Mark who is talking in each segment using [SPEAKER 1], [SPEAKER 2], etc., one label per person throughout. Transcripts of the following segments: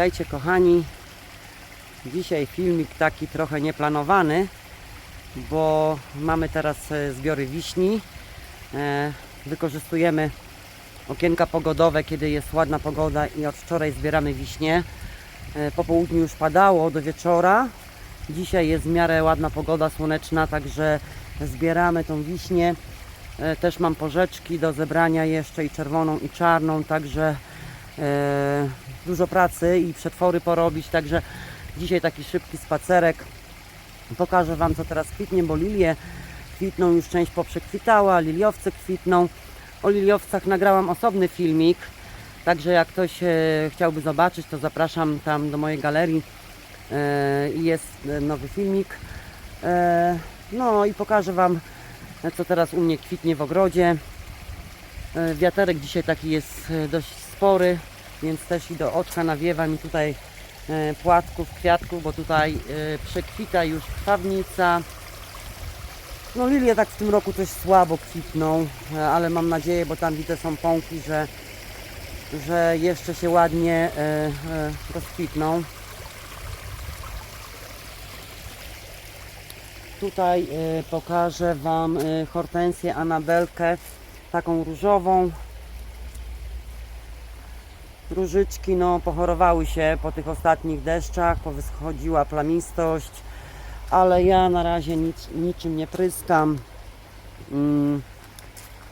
[SPEAKER 1] Witajcie kochani. Dzisiaj filmik taki trochę nieplanowany, bo mamy teraz e, zbiory wiśni. E, Wykorzystujemy okienka pogodowe, kiedy jest ładna pogoda i od wczoraj zbieramy wiśnie. E, Po południu już padało do wieczora. Dzisiaj jest w miarę ładna pogoda słoneczna, także zbieramy tą wiśnię. Też mam porzeczki do zebrania jeszcze i czerwoną i czarną, także dużo pracy i przetwory porobić, także dzisiaj taki szybki spacerek. Pokażę Wam co teraz kwitnie, bo lilie kwitną, już część poprzekwitała, liliowce kwitną. O liliowcach nagrałam osobny filmik, także jak ktoś e, chciałby zobaczyć, to zapraszam tam do mojej galerii. E, i jest e, nowy filmik. E, no i pokażę Wam, e, co teraz u mnie kwitnie w ogrodzie. E, Wiaterek dzisiaj taki jest e, dość spory, więc też i do oczka nawiewa mi tutaj e, płatków, kwiatków, bo tutaj e, przekwita już krwawnica. No lilie tak w tym roku coś słabo kwitną, e, ale mam nadzieję, bo tam widzę są pąki, że, że jeszcze się ładnie rozkwitną. Tutaj pokażę Wam hortensję Anabelkę, taką różową. Różyczki no, pochorowały się po tych ostatnich deszczach, powyschodziła plamistość, ale ja na razie nic, niczym nie pryskam. Mm.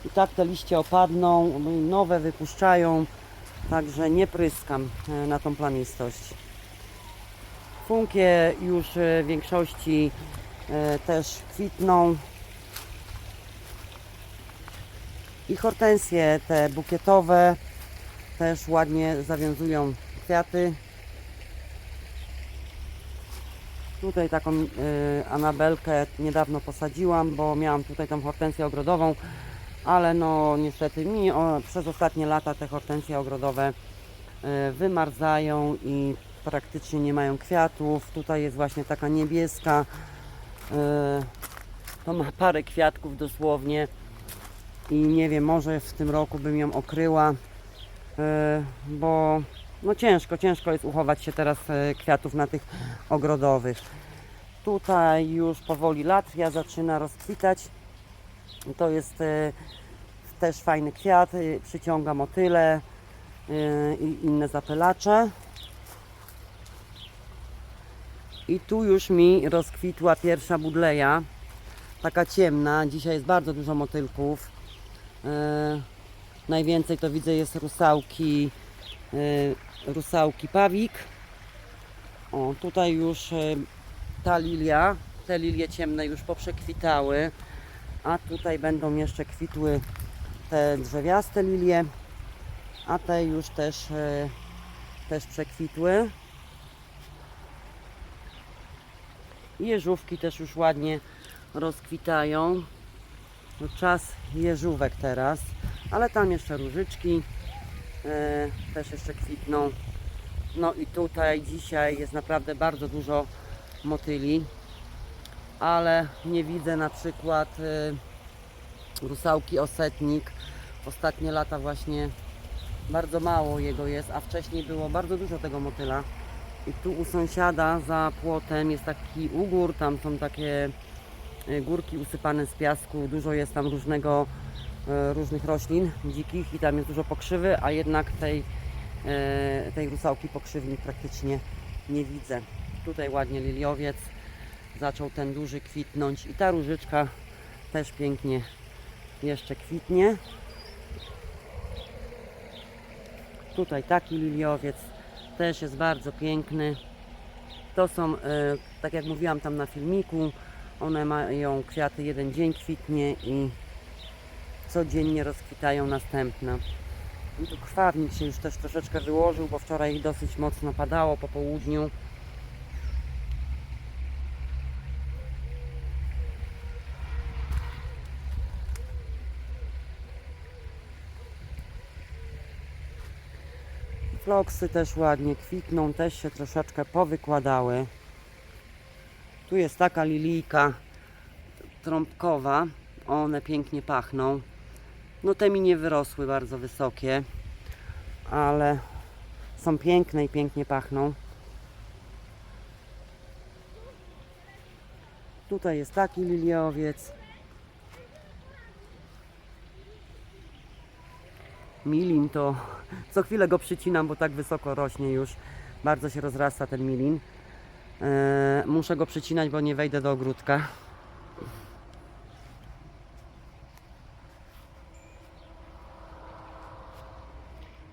[SPEAKER 1] I tak te liście opadną, nowe wypuszczają, także nie pryskam e, na tą plamistość. Funkie już e, w większości e, też kwitną. I hortensje te bukietowe też ładnie zawiązują kwiaty. Tutaj taką e, anabelkę niedawno posadziłam, bo miałam tutaj tą hortensję ogrodową, ale no niestety mi o, przez ostatnie lata te hortensje ogrodowe e, wymarzają i praktycznie nie mają kwiatów. Tutaj jest właśnie taka niebieska. e, To ma parę kwiatków dosłownie i nie wiem, może w tym roku bym ją okryła, bo no ciężko, ciężko jest uchować się teraz e, kwiatów na tych ogrodowych. Tutaj już powoli latria zaczyna rozkwitać. To jest e, też fajny kwiat, e, przyciąga motyle e, i inne zapylacze. I tu już mi rozkwitła pierwsza budleja, taka ciemna. Dzisiaj jest bardzo dużo motylków. Najwięcej to widzę jest rusałki, e, rusałki pawik. O, tutaj już e, ta lilia, te lilie ciemne już poprzekwitały, a tutaj będą jeszcze kwitły te drzewiaste lilie, a te już też, e, też przekwitły. Jeżówki też już ładnie rozkwitają. No, czas jeżówek teraz, ale tam jeszcze różyczki e, też jeszcze kwitną. No i tutaj dzisiaj jest naprawdę bardzo dużo motyli, ale nie widzę na przykład e, rusałki osetnik. Ostatnie lata właśnie bardzo mało jego jest, a wcześniej było bardzo dużo tego motyla. I tu u sąsiada za płotem jest taki ugór, tam są takie górki usypane z piasku, dużo jest tam różnego, e, różnych roślin dzikich i tam jest dużo pokrzywy, a jednak tej, e, tej rusałki pokrzywni praktycznie nie widzę. Tutaj ładnie liliowiec zaczął ten duży kwitnąć i ta różyczka też pięknie jeszcze kwitnie. Tutaj taki liliowiec też jest bardzo piękny. To są, e, tak jak mówiłam tam na filmiku, one mają kwiaty jeden dzień kwitnie i codziennie rozkwitają następne. I tu krwawnik się już też troszeczkę wyłożył, bo wczoraj dosyć mocno padało po południu. Floksy też ładnie kwitną, też się troszeczkę powykładały. Tu jest taka lilijka trąbkowa, one pięknie pachną. No te mi nie wyrosły bardzo wysokie, ale Są piękne i pięknie pachną. Tutaj jest taki liliowiec. Milin to co chwilę go przycinam, bo tak wysoko rośnie już. Bardzo się rozrasta ten milin. Eee, muszę go przycinać, bo nie wejdę do ogródka.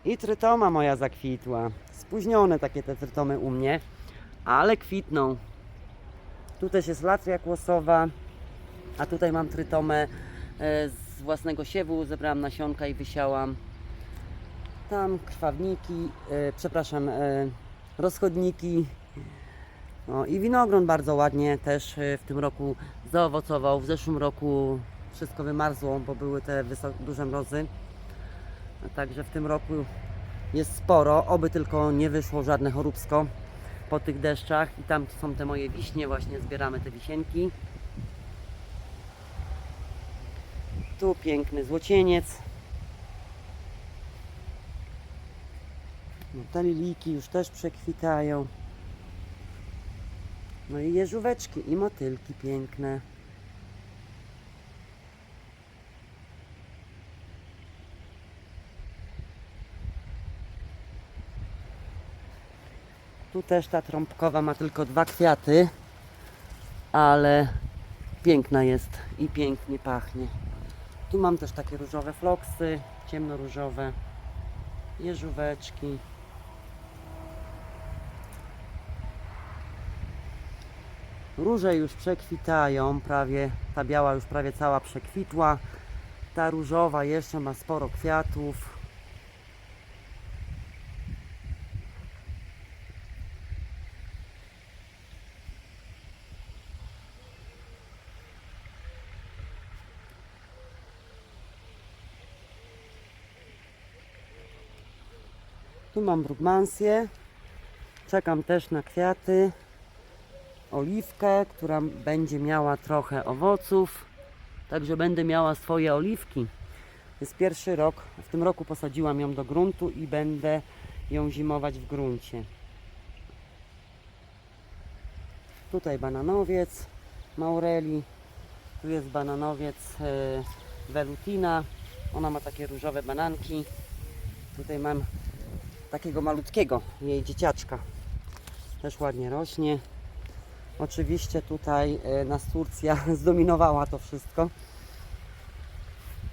[SPEAKER 1] I trytoma moja zakwitła. Spóźnione takie te trytomy u mnie, ale kwitną. Tu też jest latria kłosowa, a tutaj mam trytomę e, z własnego siewu. Zebrałam nasionka i wysiałam. Tam krwawniki, e, przepraszam, e, rozchodniki. No i winogron bardzo ładnie też e, w tym roku zaowocował. W zeszłym roku wszystko wymarzło, bo były te duże mrozy. Także w tym roku jest sporo, oby tylko nie wyszło żadne choróbsko po tych deszczach. I tam są te moje wiśnie, właśnie zbieramy te wisienki. Tu piękny złocieniec. No, te lilijki już też przekwitają. No i jeżóweczki i motylki piękne. Tu też ta trąbkowa ma tylko dwa kwiaty, ale piękna jest i pięknie pachnie. Tu mam też takie różowe floksy, ciemnoróżowe, jeżóweczki. Róże już przekwitają, prawie ta biała już prawie cała przekwitła. Ta różowa jeszcze ma sporo kwiatów. Tu mam brugmansję. Czekam też na kwiaty. Oliwkę, która będzie miała trochę owoców. Także będę miała swoje oliwki. Jest pierwszy rok. W tym roku posadziłam ją do gruntu i będę ją zimować w gruncie. Tutaj bananowiec Maureli. Tu jest bananowiec e, Velutina. Ona ma takie różowe bananki. Tutaj mam takiego malutkiego jej dzieciaczka. Też ładnie rośnie. Oczywiście tutaj e, nas Turcja zdominowała to wszystko.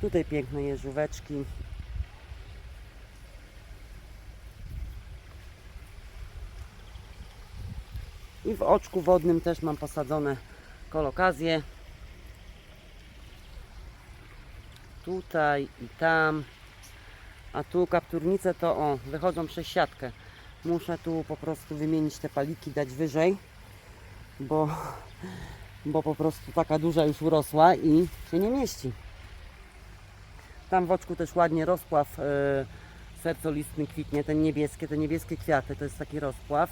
[SPEAKER 1] Tutaj piękne jeżóweczki. I w oczku wodnym też mam posadzone kolokazje. Tutaj i tam. A tu kapturnice to o, wychodzą przez siatkę. Muszę tu po prostu wymienić te paliki, dać wyżej, bo, bo po prostu taka duża już urosła i się nie mieści. Tam w oczku też ładnie rozpław e, sercolistny kwitnie, ten niebieskie, te niebieskie kwiaty, to jest taki rozpław.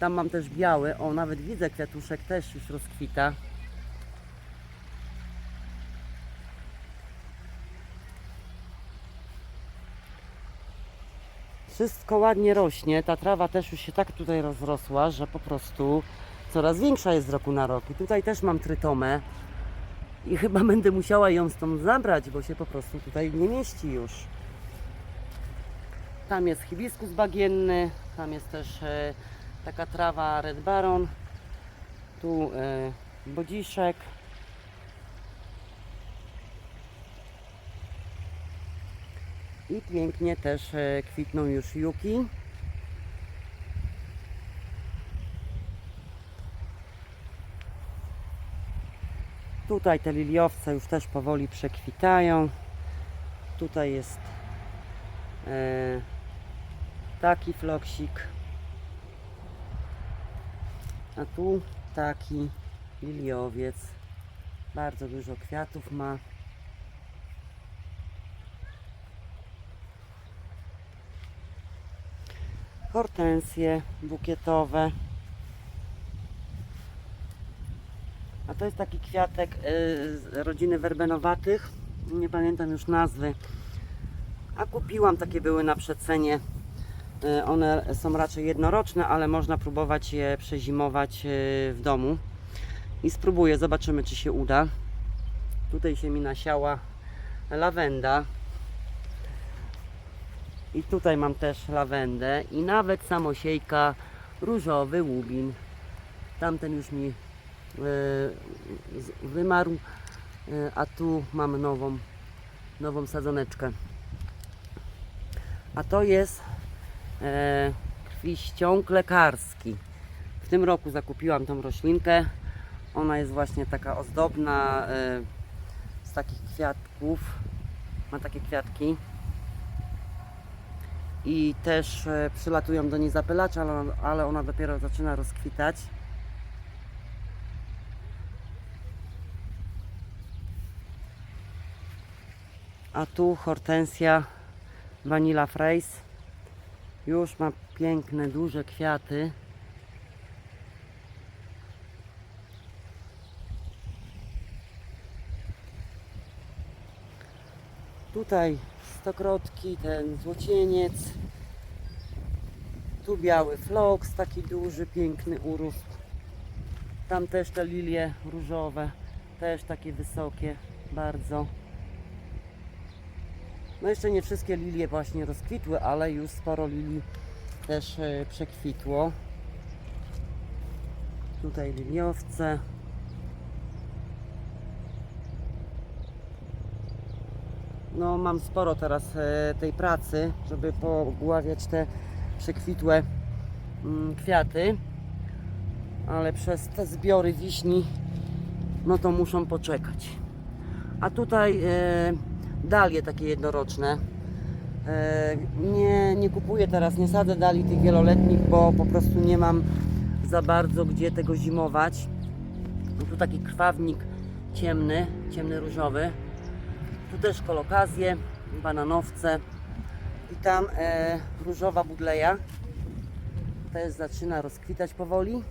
[SPEAKER 1] Tam mam też biały, o nawet widzę kwiatuszek też już rozkwita. Wszystko ładnie rośnie. Ta trawa też już się tak tutaj rozrosła, że po prostu coraz większa jest z roku na rok. I tutaj też mam trytomę. I chyba będę musiała ją stąd zabrać, bo się po prostu tutaj nie mieści już. Tam jest hibiskus bagienny, tam jest też e, taka trawa Red Baron. Tu e, bodziszek. I pięknie też e, kwitną już juki. Tutaj te liliowce już też powoli przekwitają. Tutaj jest e, taki floksik. A tu taki liliowiec. Bardzo dużo kwiatów ma. hortensje bukietowe. To jest taki kwiatek y, z rodziny werbenowatych. Nie pamiętam już nazwy. A kupiłam, takie były na przecenie E, One są raczej jednoroczne, ale można próbować je przezimować e, w domu. I spróbuję, zobaczymy czy się uda. Tutaj się mi nasiała lawenda. I tutaj mam też lawendę i nawet samosiejka różowy łubin. Tamten już mi wymarł, e, a tu mam nową, nową sadzoneczkę. A to jest e, krwiściąg lekarski. W tym roku zakupiłam tą roślinkę. Ona jest właśnie taka ozdobna e, z takich kwiatków. Ma takie kwiatki. I też e, przylatują do niej zapylacze, ale ona dopiero zaczyna rozkwitać. A tu hortensja Vanilla Fraise. Już ma piękne, duże kwiaty. Tutaj stokrotki, ten złocieniec. Tu biały floks, taki duży, piękny urósł. Tam też te lilie różowe, też takie wysokie, bardzo. No jeszcze nie wszystkie lilie właśnie rozkwitły, ale już sporo lilii też e, przekwitło. Tutaj liliowce. No mam sporo teraz e, tej pracy, żeby poogławiać te przekwitłe mm, kwiaty. Ale przez te zbiory wiśni no to muszą poczekać. A tutaj e, dalie takie jednoroczne. E, nie, nie kupuję teraz, nie sadzę dali tych wieloletnich, bo po prostu nie mam za bardzo gdzie tego zimować. Tu taki krwawnik ciemny, ciemny różowy. Tu też kolokazje, bananowce i tam e, różowa budleja. Też zaczyna rozkwitać powoli.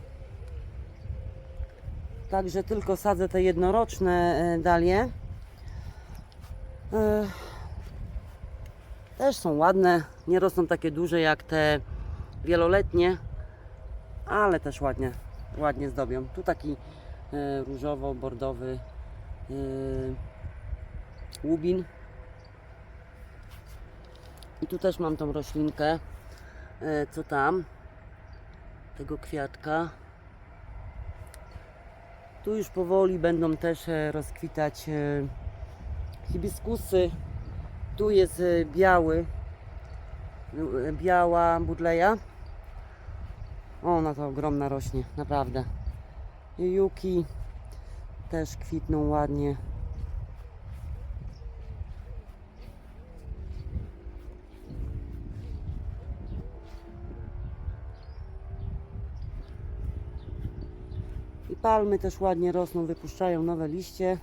[SPEAKER 1] Także tylko sadzę te jednoroczne e, dalie. Też są ładne, nie rosną takie duże jak te wieloletnie, ale też ładnie, ładnie zdobią. Tu taki e, różowo-bordowy e, łubin. I tu też mam tą roślinkę, e, co tam, tego kwiatka. Tu już powoli będą też rozkwitać hibiskusy. Tu jest e, biały, e, biała budleja. Ona to ogromna rośnie, naprawdę. Juki też kwitną ładnie. I palmy też ładnie rosną, wypuszczają nowe liście.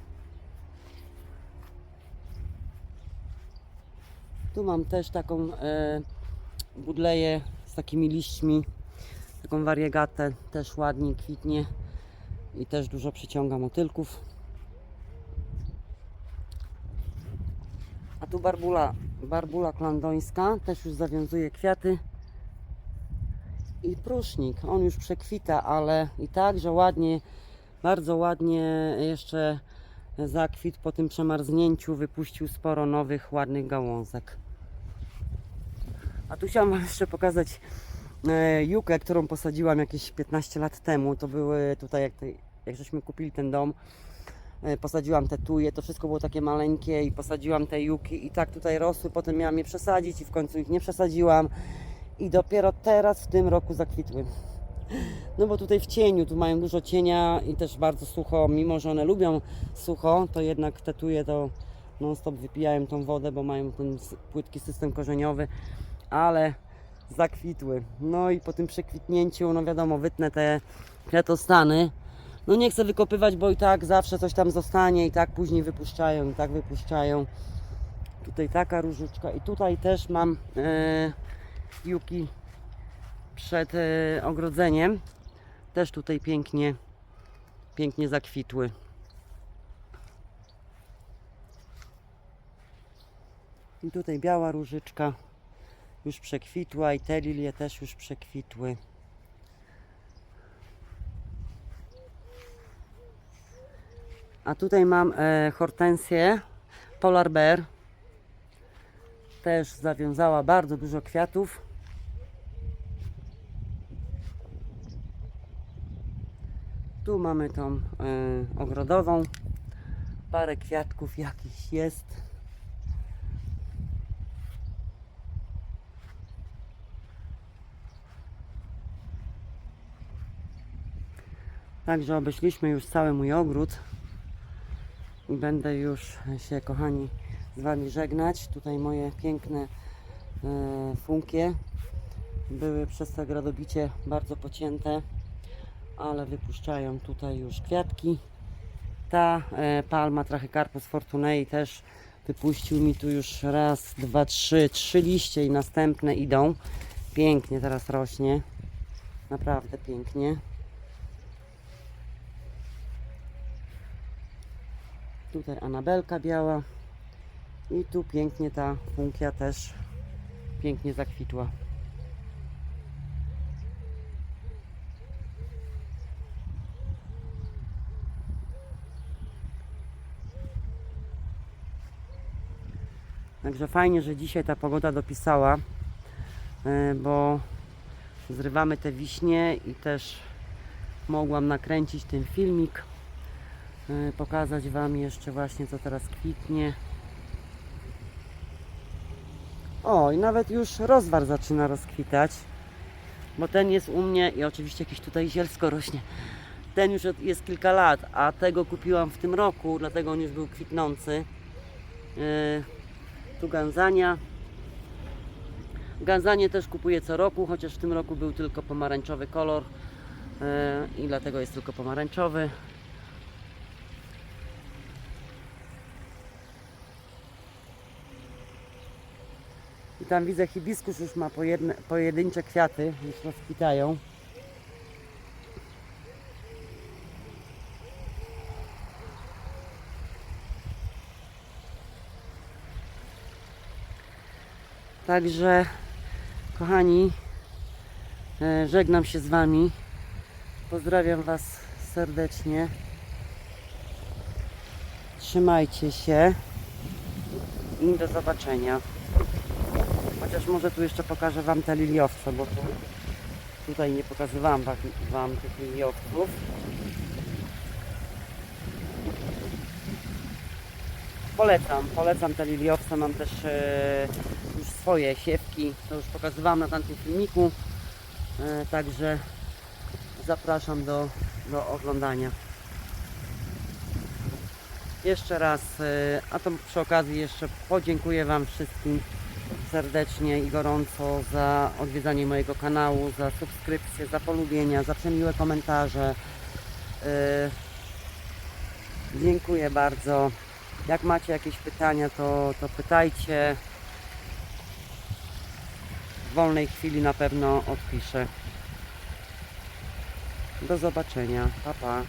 [SPEAKER 1] Tu mam też taką e, budleję z takimi liśćmi, taką wariegatę, też ładnie kwitnie i też dużo przyciąga motylków. A tu barbula, barbula klandońska, też już zawiązuje kwiaty. I prusznik, on już przekwita, ale i tak, że ładnie, bardzo ładnie jeszcze zakwit po tym przemarznięciu, wypuścił sporo nowych, ładnych gałązek. A tu chciałam Wam jeszcze pokazać e, jukę, którą posadziłam jakieś 15 lat temu. To były tutaj, jak, jak żeśmy kupili ten dom, e, posadziłam te tuje, to wszystko było takie maleńkie i posadziłam te juki i tak tutaj rosły, potem miałam je przesadzić i w końcu ich nie przesadziłam i dopiero teraz w tym roku zakwitły. No bo tutaj w cieniu, tu mają dużo cienia i też bardzo sucho, mimo że one lubią sucho, to jednak te tuje to non stop wypijają tą wodę, bo mają ten płytki system korzeniowy, ale zakwitły. No i po tym przekwitnięciu, no wiadomo, wytnę te kwiatostany. No nie chcę wykopywać, bo i tak zawsze coś tam zostanie i tak później wypuszczają, i tak wypuszczają. Tutaj taka różyczka i tutaj też mam e, juki przed e, ogrodzeniem. Też tutaj pięknie, pięknie zakwitły. I tutaj biała różyczka już przekwitła i te lilie też już przekwitły. A tutaj mam e, hortensję Polar Bear. Też zawiązała bardzo dużo kwiatów. Tu mamy tą e, ogrodową. Parę kwiatków jakiś jest. Także obeszliśmy już cały mój ogród i będę już się kochani z Wami żegnać. Tutaj moje piękne e, funkie były przez to gradobicie bardzo pocięte, ale wypuszczają tutaj już kwiatki. Ta e, palma Trachycarpus fortunei też wypuścił mi tu już raz, dwa, trzy, trzy liście i następne idą. Pięknie teraz rośnie. Naprawdę pięknie. Tutaj Anabelka biała. I tu pięknie ta funkia też pięknie zakwitła. Także fajnie, że dzisiaj ta pogoda dopisała, e, bo zrywamy te wiśnie i też mogłam nakręcić ten filmik pokazać Wam jeszcze właśnie co teraz kwitnie. O, i nawet już rozwar zaczyna rozkwitać, bo ten jest u mnie i oczywiście jakiś tutaj zielsko rośnie. Ten już jest kilka lat, a tego kupiłam w tym roku, dlatego on już był kwitnący. E, Tu ganzania. Ganzanie też kupuję co roku, chociaż w tym roku był tylko pomarańczowy kolor e, i dlatego jest tylko pomarańczowy. Tam widzę hibiskus już ma pojedne, pojedyncze kwiaty, już rozkwitają. Także, kochani, e, żegnam się z Wami. Pozdrawiam Was serdecznie. Trzymajcie się i do zobaczenia. Chociaż może tu jeszcze pokażę Wam te liliowce, bo tu, tutaj nie pokazywałam wam, wam tych liliowców. Polecam, polecam te liliowce, mam też e, już swoje siewki, to już pokazywałam na tamtym filmiku, e, także zapraszam do, do oglądania. Jeszcze raz, e, a to przy okazji jeszcze podziękuję Wam wszystkim serdecznie i gorąco za odwiedzanie mojego kanału, za subskrypcję, za polubienia, za przemiłe komentarze. E, Dziękuję bardzo. Jak macie jakieś pytania, to, to pytajcie. W wolnej chwili na pewno odpiszę. Do zobaczenia. Pa, pa.